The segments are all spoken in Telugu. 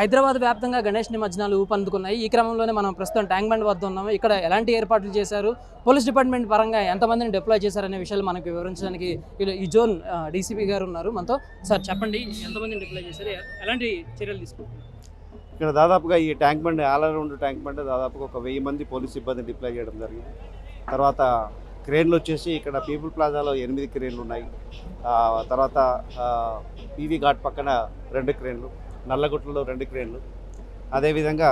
హైదరాబాద్ వ్యాప్తంగా గణేష్ నిమజ్జనాలు ఊపందుకున్నాయి. ఈ క్రమంలోనే మనం ప్రస్తుతం ట్యాంక్ బండ్ వద్ద ఉన్నాము ఇక్కడ ఎలాంటి ఏర్పాట్లు చేశారు? పోలీస్ డిపార్ట్మెంట్ పరంగా ఎంతమందిని డిప్లాయ్ చేశారనే విషయాలు మనకు వివరించడానికి ఈ జోన్ డీసీపీ గారు ఉన్నారు. మనతో సార్ చెప్పండి ఎంతమందిని డిప్లాయ్ చేశారు? ఎలాంటి చర్యలు తీసుకుంటున్నారు? ఇక్కడ దాదాపుగా ఈ tank bund all around tank bund దాదాపుగా ఒక వెయ్యి మంది పోలీస్ సిబ్బంది డిప్లాయ్ చేయడం జరిగింది. తర్వాత క్రేన్లు వచ్చేసి ఇక్కడ పీపుల్ ప్లాజాలో ఎనిమిది క్రేన్లు ఉన్నాయి. తర్వాత పీవీ ఘాట్ పక్కన రెండు క్రేన్లు. నల్లగుట్టలో రెండు క్రేన్లు. అదేవిధంగా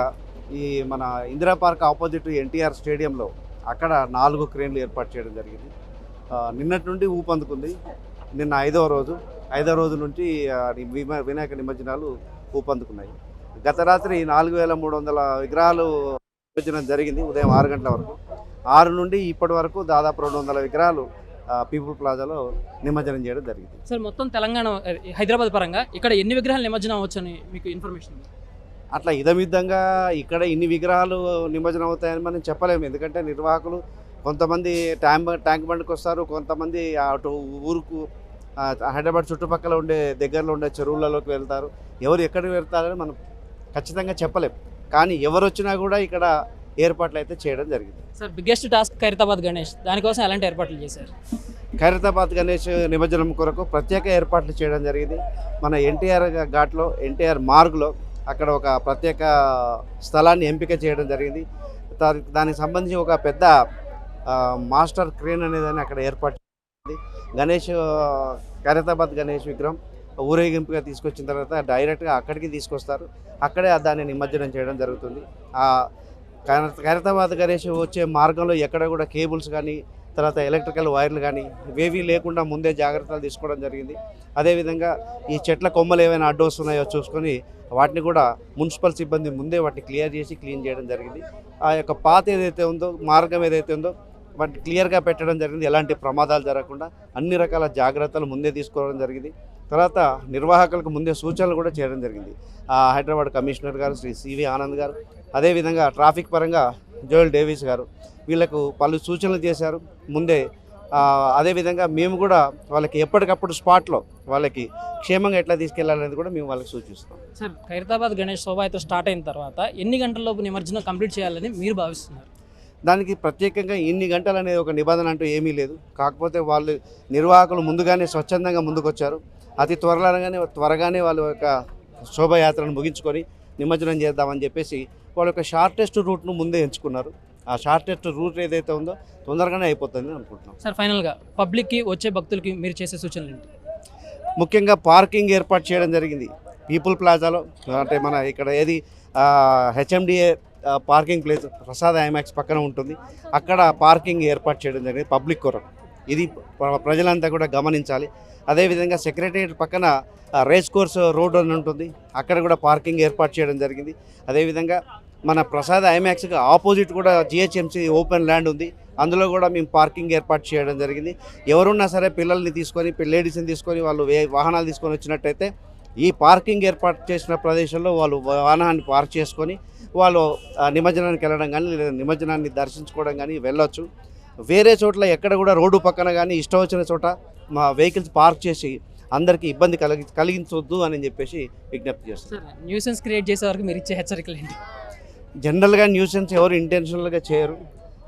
ఈ మన ఇందిరా పార్క్ ఆపోజిట్ ఎన్టీఆర్ స్టేడియంలో అక్కడ నాలుగు క్రేన్లు ఏర్పాటు చేయడం జరిగింది. నిన్నటి నుండి ఊపందుకుంది నిన్న ఐదవ రోజు ఐదవ రోజు నుంచి వినాయక నిమజ్జనాలు ఊపందుకున్నాయి గత రాత్రి నాలుగు వేల మూడు వందల విగ్రహాలు నిమజ్జనం జరిగింది ఉదయం ఆరు గంటల వరకు. ఆరు నుండి ఇప్పటి వరకు దాదాపు రెండు వందల విగ్రహాలు పీపుల్ ప్లాజాలో నిమజ్జనం చేయడం జరిగింది. సార్ మొత్తం తెలంగాణ హైదరాబాద్ పరంగా ఇక్కడ ఎన్ని విగ్రహాలు నిమజ్జనం అవ్వచ్చని మీకు ఇన్ఫర్మేషన్ అట్లా ఇదమిద్దంగా ఇక్కడ ఇన్ని విగ్రహాలు నిమజ్జనం అవుతాయని మనం చెప్పలేము. ఎందుకంటే నిర్వాహకులు కొంతమంది ట్యాంక్ ట్యాంక్ బండ్కి వస్తారు కొంతమంది అటు ఊరుకు హైదరాబాద్ చుట్టుపక్కల ఉండే దగ్గరలో ఉండే చెరువులలోకి వెళ్తారు. ఎవరు ఎక్కడికి వెళ్తారని మనం ఖచ్చితంగా చెప్పలేం. కానీ ఎవరు వచ్చినా కూడా ఇక్కడ ఏర్పాట్లు అయితే చేయడం జరిగింది. Sir biggest task Khairatabad Ganesh. దానికోసం ఎలాంటి ఏర్పాట్లు చేశారు? ఖైరతాబాద్ గణేష్ నిమజ్జనం కొరకు ప్రత్యేక ఏర్పాట్లు చేయడం జరిగింది. మన ఎన్టీఆర్ ఘాట్లో ఎన్టీఆర్ మార్గ్లో అక్కడ ఒక ప్రత్యేక స్థలాన్ని ఎంపిక చేయడం జరిగింది. దానికి సంబంధించి ఒక పెద్ద మాస్టర్ క్రేన్ అనేదాన్ని అక్కడ ఏర్పాటు గణేష్ ఖైరతాబాద్ గణేష్ విగ్రహం ఊరేగింపుగా తీసుకొచ్చిన తర్వాత డైరెక్ట్గా అక్కడికి తీసుకొస్తారు. అక్కడే దాన్ని నిమజ్జనం చేయడం జరుగుతుంది. ఖైరతాబాద్ గణేష్ వచ్చే మార్గంలో ఎక్కడ కూడా కేబుల్స్ కానీ తర్వాత ఎలక్ట్రికల్ వైర్లు కానీ ఇవేవీ లేకుండా ముందే జాగ్రత్తలు తీసుకోవడం జరిగింది. అదేవిధంగా ఈ చెట్ల కొమ్మలు ఏమైనా అడ్డు వస్తున్నాయో చూసుకొని వాటిని కూడా మున్సిపల్ సిబ్బంది ముందే వాటిని క్లియర్ చేసి క్లీన్ చేయడం జరిగింది. ఆ యొక్క పాత ఏదైతే ఉందో మార్గం ఏదైతే ఉందో వాటిని క్లియర్గా పెట్టడం జరిగింది. ఎలాంటి ప్రమాదాలు జరగకుండా అన్ని రకాల జాగ్రత్తలు ముందే తీసుకోవడం జరిగింది. తర్వాత నిర్వాహకులకు ముందే సూచనలు కూడా చేయడం జరిగింది. ఆ, హైదరాబాద్ కమిషనర్ గారు శ్రీ సివి ఆనంద్ గారు అదేవిధంగా ట్రాఫిక్ పరంగా జోయల్ డేవిస్ గారు వీళ్ళకు పలు సూచనలు చేశారు. ముందే అదేవిధంగా మేము కూడా వాళ్ళకి ఎప్పటికప్పుడు స్పాట్లో వాళ్ళకి క్షేమంగా ఎట్లా తీసుకెళ్ళాలనేది కూడా మేము వాళ్ళకి సూచిస్తాం. సార్ ఖైరతాబాద్ గణేష్ శోభాయాత్ర స్టార్ట్ అయిన తర్వాత ఎన్ని గంటలలోపు నిమజ్జనం కంప్లీట్ చేయాలని మీరు భావిస్తున్నారు? దానికి ప్రత్యేకంగా ఇన్ని గంటలు అనేది ఒక నిబంధన అంటూ ఏమీ లేదు. కాకపోతే వాళ్ళు నిర్వాహకులు ముందుగానే స్వచ్ఛందంగా ముందుకొచ్చారు. అతి త్వరలోగానే త్వరగానే వాళ్ళ యొక్క శోభయాత్రను ముగించుకొని నిమజ్జనం చేద్దామని చెప్పేసి వాళ్ళ యొక్క షార్టెస్ట్ రూట్ను ముందే ఎంచుకున్నారు. ఆ షార్టెస్ట్ రూట్ ఏదైతే ఉందో తొందరగానే అయిపోతుంది అనుకుంటున్నాం. సార్ ఫైనల్గా పబ్లిక్కి వచ్చే భక్తులకి మీరు చేసే సూచనలు ఏంటి? ముఖ్యంగా పార్కింగ్ ఏర్పాటు చేయడం జరిగింది. పీపుల్ ప్లాజాలో అంటే మన ఇక్కడ ఏది HMDA parking place Prasad IMAX పక్కన ఉంటుంది. అక్కడ పార్కింగ్ ఏర్పాటు చేయడం జరిగింది పబ్లిక్ కొరకు. ఇది ప్రజలంతా కూడా గమనించాలి. అదేవిధంగా సెక్రటరియట్ పక్కన రేస్ కోర్స్ రోడ్ అని ఉంటుంది. అక్కడ కూడా పార్కింగ్ ఏర్పాటు చేయడం జరిగింది. అదేవిధంగా మన ప్రసాద్ ఐమాక్స్కి ఆపోజిట్ కూడా జిహెచ్ఎంసీ ఓపెన్ ల్యాండ్ ఉంది. అందులో కూడా మేము పార్కింగ్ ఏర్పాటు చేయడం జరిగింది. ఎవరున్నా సరే పిల్లల్ని తీసుకొని లేడీస్ని తీసుకొని వాళ్ళు వే వాహనాలు తీసుకొని వచ్చినట్టయితే ఈ పార్కింగ్ ఏర్పాటు చేసిన ప్రదేశంలో వాళ్ళు వాహనాన్ని పార్క్ చేసుకొని వాళ్ళు నిమజ్జనానికి వెళ్ళడం కానీ లేదా నిమజ్జనాన్ని దర్శించుకోవడం కానీ వెళ్ళొచ్చు. వేరే చోట్ల ఎక్కడ కూడా రోడ్డు పక్కన కానీ ఇష్టం వచ్చిన చోట మా వెహికల్స్ పార్క్ చేసి అందరికీ ఇబ్బంది కలిగి కలిగించవద్దు అని చెప్పేసి విజ్ఞప్తి చేస్తాం సార్ న్యూసెన్స్ క్రియేట్ చేసే వరకు మీరు ఇచ్చే హెచ్చరికలు ఏంటి? జనరల్గా న్యూసెన్స్ ఎవరు ఇంటెన్షనల్గా చేయరు.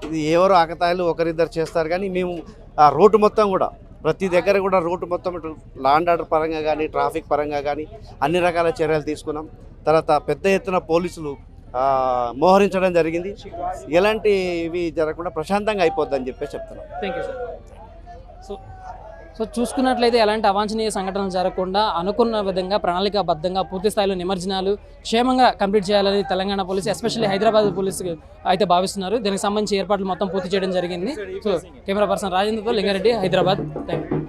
ఇది ఎవరు ఆకతాయిలు ఒకరిద్దరు చేస్తారు కానీ మేము ఆ రోడ్డు మొత్తం కూడా ప్రతి దగ్గర కూడా రోడ్డు మొత్తం ఇటు లాండ్ ఆర్డర్ పరంగా కానీ ట్రాఫిక్ పరంగా కానీ అన్ని రకాల చర్యలు తీసుకున్నాం. తర్వాత పెద్ద ఎత్తున పోలీసులు మోహరించడం జరిగింది. ఎలాంటి ఇవి జరగకుండా ప్రశాంతంగా అయిపోద్దని చెప్పేసి చెప్తున్నాం. Thank you sir so so చూసుకున్నట్లయితే ఎలాంటి అవాంఛనీయ సంఘటనలు జరగకుండా అనుకున్న విధంగా ప్రణాళికాబద్ధంగా పూర్తి స్థాయిలో నిమజ్జనాలు క్షేమంగా కంప్లీట్ చేయాలని Telangana police especially Hyderabad police అయితే భావిస్తున్నారు. దీనికి సంబంధించి ఏర్పాట్లు మొత్తం పూర్తి చేయడం జరిగింది. సో కెమెరా పర్సన్ రాజేంద్రతో లింగారెడ్డి హైదరాబాద్. Thank you